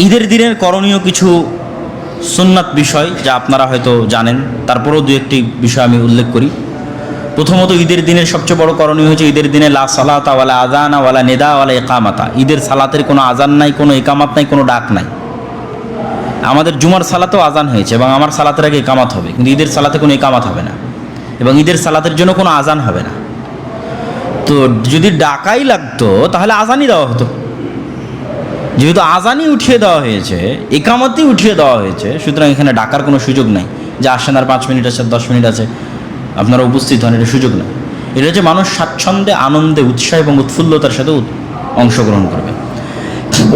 ঈদের দিনের করণীয় কিছু সুন্নাত বিষয় যা আপনারা হয়তো জানেন। তারপরেও দু একটি বিষয় আমি উল্লেখ করি। প্রথমত ঈদের দিনের সবচেয়ে বড় করণীয় হচ্ছে ঈদের দিনে লা সালাতা ওয়ালা আজানা ওয়ালা নেদা ওয়ালা একামাতা ঈদের সালাতের কোনো আজান নাই, কোনো একামাত নাই, কোনো ডাক নাই। আমাদের জুমার সালাতেও আজান হয়েছে এবং আমার সালাতের আগে একামাত হবে, কিন্তু ঈদের সালাতে কোনো একামাত হবে না এবং ঈদের সালাতের জন্য কোনো আজান হবে না। তো যদি ডাকাই লাগতো, তাহলে আজানই দেওয়া হতো। যেহেতু আজানই উঠিয়ে দেওয়া হয়েছে, একামতই উঠিয়ে দেওয়া হয়েছে, সুতরাং এখানে ডাকার কোনো সুযোগ নাই। যে আসেন আর পাঁচ মিনিট আছে, দশ মিনিট আছে, আপনারা উপস্থিত হন, এটা সুযোগ নেই। এটা হচ্ছে মানুষ স্বাচ্ছন্দ্যে, আনন্দে, উৎসাহ এবং উৎফুল্লতার সাথে অংশগ্রহণ করবে।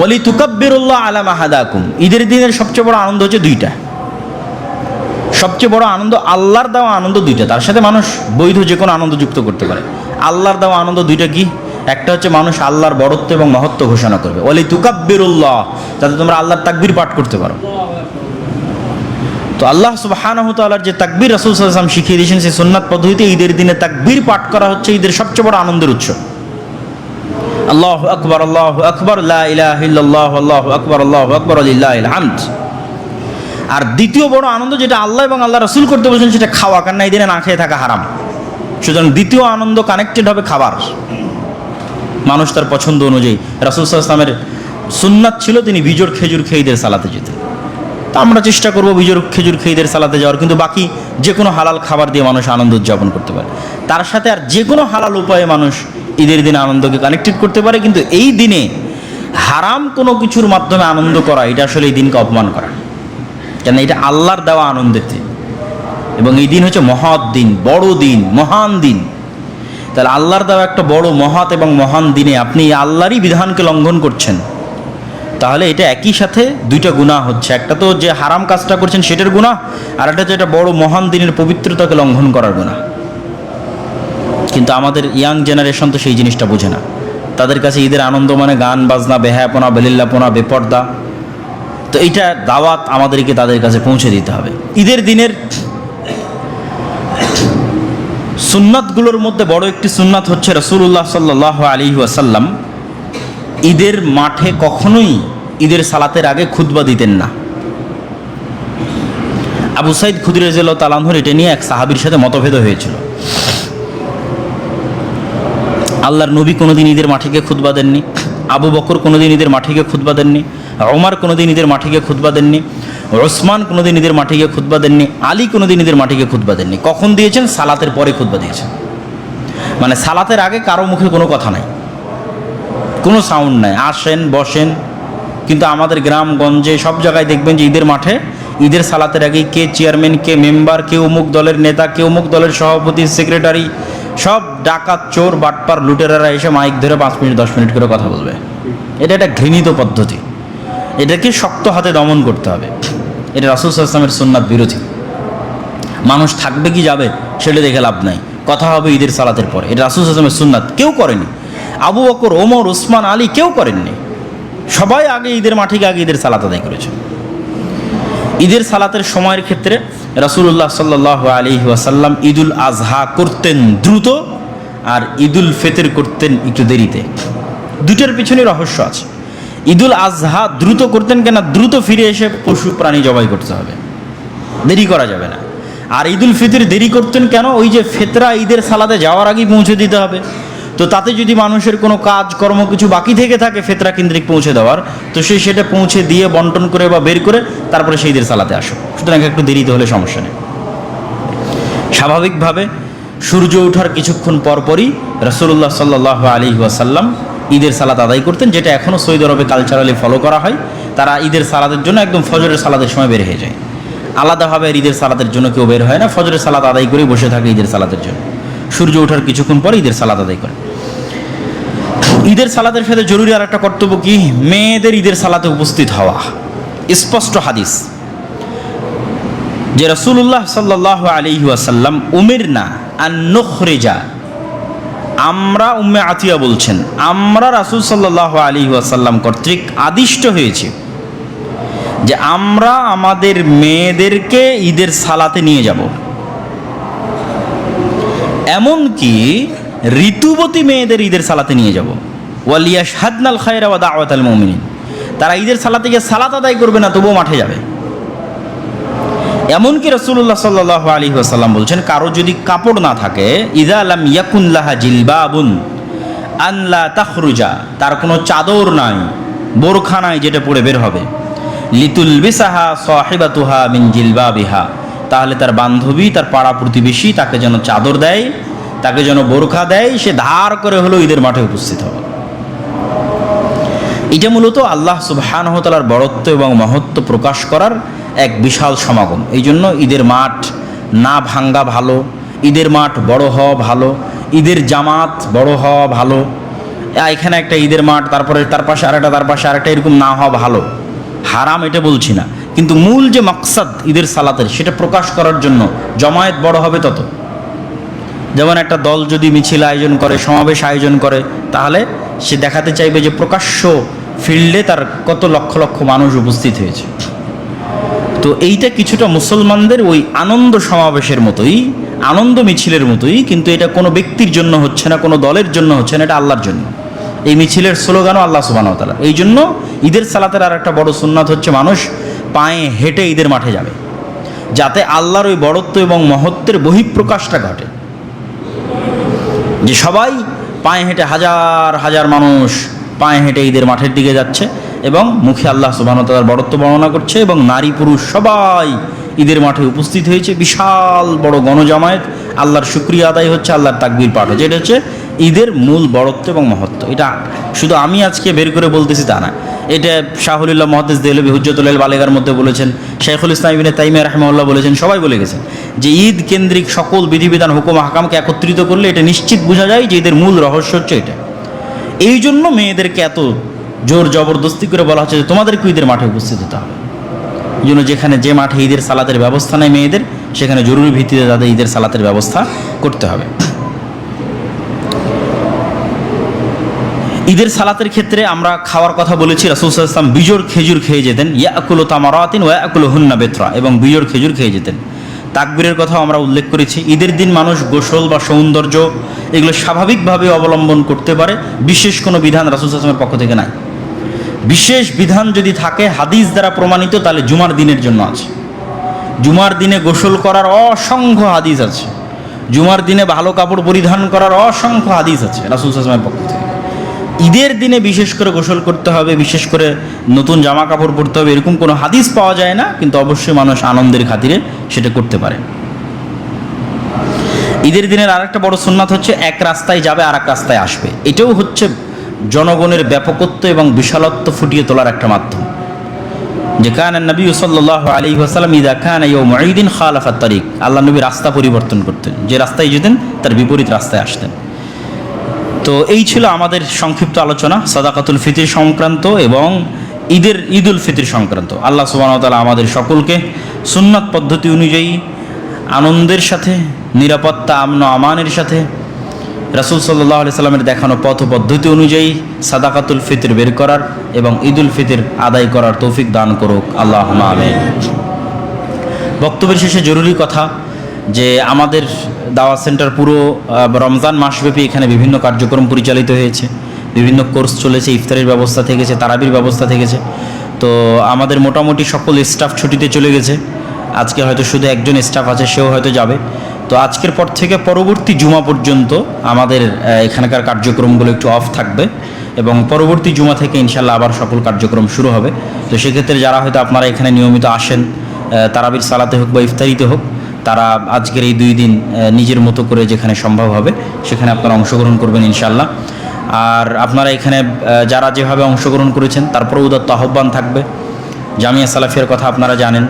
বলি তুকাব্বিরুল্লাহ আলা মাহাদাকুম। ঈদের দিনের সবচেয়ে বড় আনন্দ হচ্ছে দুইটা। সবচেয়ে বড় আনন্দ আল্লাহর দেওয়া আনন্দ দুইটা। তার সাথে মানুষ বৈধ যে কোনো আনন্দ যুক্ত করতে পারে। আল্লাহর দেওয়া আনন্দ দুইটা কি? একটা হচ্ছে মানুষ আল্লাহর বড়ত্ব এবং মহত্ব ঘোষণা করবে। ওলি তুকাব্বিরুল্লাহ, যাতে তোমরা আল্লাহর তাকবির পাঠ করতে পারো। তো আল্লাহ সুবহানাহু তাআলার যে তাকবীর রাসূল ওয়াসাল্লাম শিখিয়ে দিয়েছেন, সেই সুন্নাত পদ্ধতিতে ঈদের দিনে তাকবীর পাঠ করা হচ্ছে ঈদের সবচেয়ে বড় আনন্দের উৎস। আল্লাহ আকবর আল্লাহ আকবর আল্লাহু আকবর আল্লাহু আকবর লিল্লাহিল হামদ আর দ্বিতীয় বড় আনন্দ যেটা আল্লাহ এবং আল্লাহ রসুল করতে বলছেন, সেটা খাওয়া, কারণ এই দিনে না খেয়ে থাকা হারাম। সুতরাং দ্বিতীয় আনন্দ কানেক্টেড হবে খাবার। মানুষ তার পছন্দ অনুযায়ী। রাসুল ইসলামের সুন্নাত ছিল তিনি বিজোর খেজুর খেয়েদের সালাতে যেতেন। তা আমরা চেষ্টা করব বিজোর খেজুর খেয়েদের সালাতে যাওয়ার, কিন্তু বাকি যে কোনো হালাল খাবার দিয়ে মানুষ আনন্দ উদযাপন করতে পারে। তার সাথে আর যে কোনো হালাল উপায়ে মানুষ ঈদের দিনে আনন্দকে কানেক্টেড করতে পারে, কিন্তু এই দিনে হারাম কোনো কিছুর মাধ্যমে আনন্দ করা, এটা আসলে এই দিনকে অপমান করা। কেন এটা আল্লাহর দেওয়া আনন্দের দিন। এবং এই দিন হচ্ছে মহৎ দিন, বড় দিন, মহান দিন। তাহলে আল্লাহর দেওয়া একটা বড় মহৎ এবং মহান দিনে আপনি আল্লাহরই বিধানকে লঙ্ঘন করছেন। তাহলে এটা একই সাথে দুইটা গুণা হচ্ছে। একটা তো যে হারাম কাজটা করছেন সেটার গুণা আর একটা যেটা বড় মহান দিনের পবিত্রতাকে লঙ্ঘন করার গুণা কিন্তু আমাদের ইয়াং জেনারেশন তো সেই জিনিসটা বোঝে না। তাদের কাছে ঈদের আনন্দ মানে গান, বাজনা, বেহায়াপনা, বেলিল্লাপনা, বেপর্দা। তো এইটা দাওয়াত আমাদেরকে তাদের কাছে পৌঁছে দিতে হবে। ঈদের দিনের সুন্নাতগুলোর মধ্যে বড় একটি সুন্নাত হচ্ছে রসুল্লাহ সাল্লাহ আলী ওয়াসাল্লাম, ঈদের মাঠে কখনোই ঈদের সালাতের আগে খুতবা দিতেন না। আবু সাইদ খুদির তালানহর এটা নিয়ে এক সাহাবির সাথে মতভেদ হয়েছিল। আল্লাহর নবী কোনোদিন ঈদের মাঠে গিয়ে খুতবা দেননি, আবু বকর কোনোদিন ঈদের মাঠে গিয়ে খুতবা দেননি, ওমর কোনোদিন ঈদের মাঠে গিয়ে খুতবা দেননি ওসমান কোনোদিন ঈদের মাঠে গিয়ে খুতবা দেননি, আলী কোনোদিন ঈদের মাঠে গিয়ে খুতবা দেননি। কখন দিয়েছেন? সালাতের পরে খুতবা দিয়েছেন। মানে সালাতের আগে কারও মুখে কোনো কথা নাই। কোনো সাউন্ড নাই। আসেন, বসেন। কিন্তু আমাদের গ্রামগঞ্জে সব জায়গায় দেখবেন যে ঈদের মাঠে, ঈদের সালাতের আগে কে চেয়ারম্যান কে মেম্বার কে অমুক দলের নেতা, কে অমুক দলের সভাপতি সেক্রেটারি সব ডাকাত, চোর, বাটপার, লুটেরারা এসে মাইক ধরে পাঁচ মিনিট, দশ মিনিট করে কথা বলবে। এটা একটা ঘৃণিত পদ্ধতি। এটাকে শক্ত হাতে দমন করতে হবে। এটা রাসুল আসলামের সুন্নাত বিরোধী। মানুষ থাকবে কি যাবে, সেটা দেখে লাভ নাই। কথা হবে ঈদের সালাতের পরে। এটা রাসুল আসলামের সুন্নাত, কেউ করেনি। আবু বকর, ওমর, উসমান, আলী কেউ করেননি। সবাই আগে ঈদের মাঠে আগে ঈদের সালাত আদায় করেছে। ঈদের সালাতের সময়ের ক্ষেত্রে রাসুল্লাহ সাল্লাহ আলী ওয়াসাল্লাম ঈদুল আজহা করতেন দ্রুত আর ঈদুল ফেতের করতেন একটু দেরিতে। দুটোর পিছনে রহস্য আছে। ঈদুল আজহা দ্রুত করতেন কেন? দ্রুত ফিরে এসে পশু প্রাণী জবাই করতে হবে। দেরি করা যাবে না। আর ঈদুল ফিতর দেরি করতেন কেন? ওই যে ফেতরা ঈদের সালাতে যাওয়ার আগেই পৌঁছে দিতে হবে। তো তাতে যদি মানুষের কোনো কাজ, কর্ম কিছু বাকি থেকে থাকে ফেতরা কেন্দ্রিক পৌঁছে দেওয়ার, তো সে সেটা পৌঁছে দিয়ে বন্টন করে বা বের করে তারপরে সেই ঈদের সালাতে আসো সুতরাং একটু দেরিতে হলে সমস্যা নেই। স্বাভাবিকভাবে সূর্য ওঠার কিছুক্ষণ পরপরই রসুল্লাহ সাল্লাহ আলী ওয়াসাল্লাম ঈদের সালাত আদায় করতেন, যেটা এখনও সৌদি আরবে কালচারালি ফলো করা হয়। তারা ঈদের সালাদের জন্য একদম ফজরের সালাদের সময় বের হয়ে যায়। আলাদাভাবে ঈদের সালাতের জন্য কেউ বের হয় না, ফজরের সালাত আদায় করে বসে থাকে ঈদের সালাতের জন্য। সূর্য ওঠার কিছুক্ষণ পর ঈদের সালাত আদায় করে। ঈদের সালাতের সাথে জরুরি আর একটা কর্তব্য কি? মেয়েদের ঈদের সালাতে উপস্থিত হওয়া। স্পষ্ট হাদিস। যে রসুল্লাহ সাল্লাহ আলী ওয়াসাল্লাম উমের না আর নখরেজা আমরা উম্মে আতিয়া বলছেন, আমরা রাসুল সাল্লাহ আলী ওয়াসাল্লাম কর্তৃক আদিষ্ট হয়েছে যে আমরা আমাদের মেয়েদেরকে ঈদের সালাতে নিয়ে যাব। এমনকি ঋতুবতী মেয়েদের ঈদের সালাতে নিয়ে যাব। ওয়ালিয়া শাদনাল খায়রা ওয়া দাওয়াত আল মমিন তারা ঈদের সালাতে গিয়ে সালাত আদায় করবে না, তবুও মাঠে যাবে। এমনকি রসুল্লাহ সাল্লাহ আলী আসাল্লাম বলছেন, কারও যদি কাপড় না থাকে, ইদা আলাম ইয়াকুল্লাহা জিলবাবুন আনলা তাখরুজা, তার কোনো চাদর নাই, বোরখা নাই যেটা পরে বের হবে। লিতুল বিসাহা সাহেবাতুহা মিন জিলবাবিহা, তাহলে তার বান্ধবী, তার পাড়া প্রতিবেশী তাকে যেন চাদর দেয়, তাকে যেন বোরখা দেয়, সে ধার করে হলো ঈদের মাঠে উপস্থিত হবে। এটা মূলত আল্লাহ সুবহানহতালার বড়ত্ব এবং মহত্ব প্রকাশ করার এক বিশাল সমাগম। এই জন্য ঈদের মাঠ না ভাঙ্গা ভালো, ঈদের মাঠ বড় হওয়া ভালো, ঈদের জামাত বড় হওয়া ভালো। এখানে একটা ঈদের মাঠ, তারপরে তার পাশে আরেকটা, তার পাশে আরেকটা এরকম না হওয়া ভালো। হারাম এটা বলছি না। কিন্তু মূল যে মকসাদ ঈদের সালাতের, সেটা প্রকাশ করার জন্য জমায়েত বড় হবে তত। যেমন একটা দল যদি মিছিল আয়োজন করে, সমাবেশ আয়োজন করে, তাহলে সে দেখাতে চাইবে যে প্রকাশ্য ফিল্ডে তার কত লক্ষ লক্ষ মানুষ উপস্থিত হয়েছে। তো এইটা কিছুটা মুসলমানদের ওই আনন্দ সমাবেশের মতোই, আনন্দ মিছিলের মতোই, কিন্তু এটা কোনো ব্যক্তির জন্য হচ্ছে না, কোনো দলের জন্য হচ্ছে না, এটা আল্লাহর জন্য। এই মিছিলের স্লোগানও আল্লাহ সুবাহ তালা এই জন্য ঈদের সালাতের আর একটা বড় সুন্নাত হচ্ছে মানুষ পায়ে হেঁটে ঈদের মাঠে যাবে, যাতে আল্লাহর ওই বড়ত্ব এবং মহত্বের বহিঃপ্রকাশটা ঘটে। যে সবাই পায়ে হেঁটে হাজার হাজার মানুষ পায়ে হেঁটে ঈদের মাঠের দিকে যাচ্ছে এবং মুখে আল্লাহ সুবাহতালার বড়ত্ব বর্ণনা করছে এবং নারী পুরুষ সবাই ঈদের মাঠে উপস্থিত হয়েছে। বিশাল বড় গণজামায়াত। আল্লাহর শুক্রিয়া আদায় হচ্ছে, আল্লাহর তাকবির পাঠ হচ্ছে। এটা হচ্ছে ঈদের মূল বড়ত্ব এবং মহত্ব। এটা শুধু আমি আজকে বের করে বলতেছি তা না। এটা শাহুল্লাহ মহাদেস দেলবি হুজ্জতুল্লাহ বালেগার মধ্যে বলেছেন শেখুল ইসলাম ইবিনে তাইমিয়া রাহমাউল্লাহ বলেছেন, সবাই বলে গেছেন যে ঈদ কেন্দ্রিক সকল বিধিবিধান, হুকুম হাকামকে একত্রিত করলে এটা নিশ্চিত বোঝা যায় যে ঈদের মূল রহস্য হচ্ছে এটা। এই জন্য মেয়েদেরকে এত জোর জবরদস্তি করে বলা হচ্ছে যে তোমাদেরকে ঈদের মাঠে উপস্থিত হতে হবে। এই জন্য যেখানে যে মাঠে ঈদের সালাতের ব্যবস্থা নেই মেয়েদের, সেখানে জরুরি ভিত্তিতে তাদের ঈদের সালাতের ব্যবস্থা করতে হবে। ঈদের সালাতের ক্ষেত্রে আমরা খাওয়ার কথা বলেছি, রাসুল ইসলাম বিজোর খেজুর খেয়ে যেতেন। ইয়াকুলো তামারাতিন ওয়া আকুলো হুন্না বেত্রা এবং বিজোর খেজুর খেয়ে যেতেন। তাকবীরের কথাও আমরা উল্লেখ করেছি। ঈদের দিন মানুষ গোসল বা সৌন্দর্য এগুলো স্বাভাবিকভাবে অবলম্বন করতে পারে। বিশেষ কোনো বিধান রাসুল আসলামের পক্ষ থেকে নাই। বিশেষ বিধান যদি থাকে, হাদিস দ্বারা প্রমাণিত, তাহলে জুমার দিনের জন্য আছে। জুমার দিনে গোসল করার অসংখ্য হাদিস আছে। জুমার দিনে ভালো কাপড় পরিধান করার অসংখ্য হাদিস আছে, রাসুল আসলামের পক্ষ থেকে। ঈদের দিনে বিশেষ করে গোসল করতে হবে, বিশেষ করে নতুন জামা কাপড় পরতে হবে, এরকম কোনো হাদিস পাওয়া যায় না, কিন্তু অবশ্যই মানুষ আনন্দের খাতিরে সেটা করতে পারে। ঈদের দিনের আরেকটা বড় সুন্নাত হচ্ছে, এক রাস্তায় যাবে আর এক রাস্তায় আসবে। এটাও হচ্ছে জনগণের ব্যাপকত্ব এবং বিশালত্ব ফুটিয়ে তোলার একটা মাধ্যম। যে কান নবী সাল্লাহ আলী ওসালাম ইদা খান মঈদিন খালাফাত তারিক আল্লাহ নবী রাস্তা পরিবর্তন করতেন। যে রাস্তায় যেতেন, তার বিপরীত রাস্তায় আসতেন। তো এই ছিল আমাদের সংক্ষিপ্ত আলোচনা, সাদাকাতুল ফিতির সংক্রান্ত এবং ঈদের ঈদ উল ফিতির সংক্রান্ত। আল্লাহ সুবাহতালা আমাদের সকলকে সুন্নাত পদ্ধতি অনুযায়ী আনন্দের সাথে, নিরাপত্তা আমন আমানের সাথে রাসুল সাল্লাহ আলি সাল্লামের দেখানো পথ পদ্ধতি অনুযায়ী সাদাকাতুল ফিতির বের করার এবং ঈদ উল ফিতির আদায় করার তৌফিক দান করুক। আল্লাহ আমিন। বক্তব্যের শেষে জরুরি কথা যে আমাদের দাওয়া সেন্টার পুরো রমজান মাসব্যাপী এখানে বিভিন্ন কার্যক্রম পরিচালিত হয়েছে। বিভিন্ন কোর্স চলেছে, ইফতারের ব্যবস্থা থেকেছে, তারাবির ব্যবস্থা থেকেছে। তো আমাদের মোটামুটি সকল স্টাফ ছুটিতে চলে গেছে। আজকে হয়তো শুধু একজন স্টাফ আছে, সেও হয়তো যাবে। তো আজকের পর থেকে পরবর্তী জুমা পর্যন্ত আমাদের এখানকার কার্যক্রমগুলো একটু অফ থাকবে এবং পরবর্তী জুমা থেকে ইনশাল্লাহ আবার সকল কার্যক্রম শুরু হবে। তো সেক্ষেত্রে যারা হয়তো আপনারা এখানে নিয়মিত আসেন তারাবির সালাতে হোক বা ইফতারিতে হোক, তারা আজকের এই দুই দিন নিজের মতো করে যেখানে সম্ভব হবে, সেখানে আপনারা অংশগ্রহণ করবেন ইনশাল্লাহ আর আপনারা এখানে যারা যেভাবে অংশগ্রহণ করেছেন তারপরে উদত্ত আহ্বান থাকবে। জামিয়া সালাফিয়ার কথা আপনারা জানেন।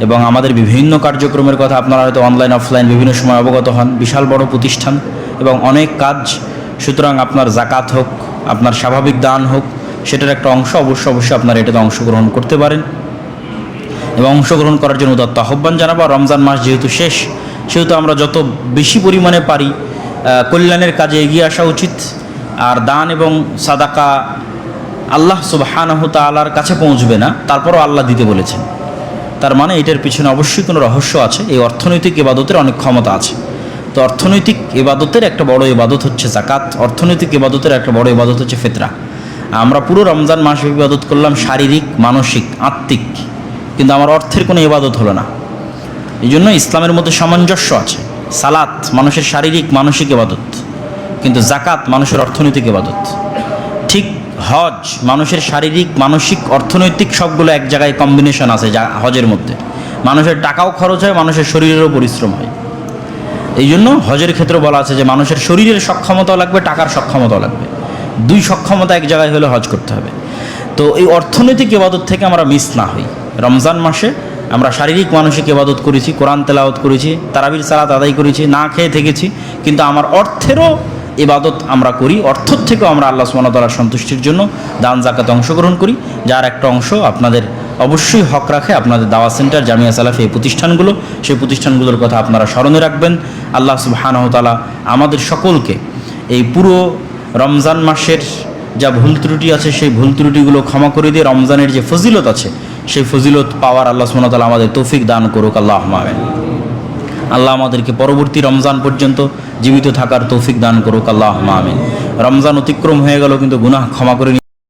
এবং আমাদের বিভিন্ন কার্যক্রমের কথা আপনারা হয়তো অনলাইন অফলাইন বিভিন্ন সময় অবগত হন। বিশাল বড় প্রতিষ্ঠান এবং অনেক কাজ। সুতরাং আপনার জাকাত হোক, আপনার স্বাভাবিক দান হোক, সেটার একটা অংশ অবশ্যই অবশ্যই আপনারা এটাতে অংশগ্রহণ করতে পারেন। এবং অংশগ্রহণ করার জন্য উদাত্ত আহ্বান জানাব। রমজান মাস যেহেতু শেষ, সেহেতু আমরা যত বেশি পরিমাণে পারি কল্যাণের কাজে এগিয়ে আসা উচিত। আর দান এবং সাদাকা আল্লাহ সুবাহানহ তালার কাছে পৌঁছবে না, তারপরও আল্লাহ দিতে বলেছেন। তার মানে এটার পিছনে অবশ্যই কোনো রহস্য আছে, এই অর্থনৈতিক ইবাদতের অনেক ক্ষমতা আছে। তো অর্থনৈতিক ইবাদতের একটা বড় ইবাদত হচ্ছে জাকাত অর্থনৈতিক ইবাদতের একটা বড় ইবাদত হচ্ছে ফেতরা। আমরা পুরো রমজান মাস ইবাদত করলাম শারীরিক, মানসিক, আত্মিক, কিন্তু আমার অর্থের কোনো ইবাদত হলো না। এই জন্য ইসলামের মধ্যে সামঞ্জস্য আছে। সালাত মানুষের শারীরিক, মানসিক ইবাদত, কিন্তু জাকাত মানুষের অর্থনৈতিক ইবাদত। ঠিক হজ, মানুষের শারীরিক, মানসিক, অর্থনৈতিক সবগুলো এক জায়গায় কম্বিনেশন আছে যা হজের মধ্যে। মানুষের টাকাও খরচ হয়, মানুষের শরীরেরও পরিশ্রম হয়। এই জন্য হজের ক্ষেত্রে বলা আছে যে মানুষের শরীরের সক্ষমতাও লাগবে, টাকার সক্ষমতাও লাগবে। দুই সক্ষমতা এক জায়গায় হলে হজ করতে হবে। তো এই অর্থনৈতিক এবাদত থেকে আমরা মিস না হই। রমজান মাসে আমরা শারীরিক, মানসিক এবাদত করেছি, কোরআন তেলাওয়াত করেছি, তারাবির সালাত আদায় করেছি, না খেয়ে থেকেছি, কিন্তু আমার অর্থেরও ইবাদত আমরা করি, অর্থর থেকেও আমরা আল্লাহ সুমনতলার সন্তুষ্টির জন্য দান জাকাতে অংশগ্রহণ করি। যার একটা অংশ আপনাদের অবশ্যই হক রাখে, আপনাদের দাওয়া সেন্টার, জামিয়া সালাফি এই প্রতিষ্ঠানগুলো। সেই প্রতিষ্ঠানগুলোর কথা আপনারা স্মরণে রাখবেন। আল্লাহ সুবাহানহতালা আমাদের সকলকে এই পুরো রমজান মাসের যা ভুল ত্রুটি আছে, সেই ভুল ত্রুটিগুলো ক্ষমা করে দিয়ে রমজানের যে ফজিলত আছে, সেই ফজিলত পাওয়ার আল্লাহ সুমনতালা আমাদের তৌফিক দান করুক। আল্লাহ মামেন আল্লাহ আমাদেরকে পরবর্তী রমজান পর্যন্ত জীবিত থাকার তৌফিক দান করুক আল্লাহ আমিন। রমজান অতিক্রম হয়ে গেল, কিন্তু গুনাহ ক্ষমা করে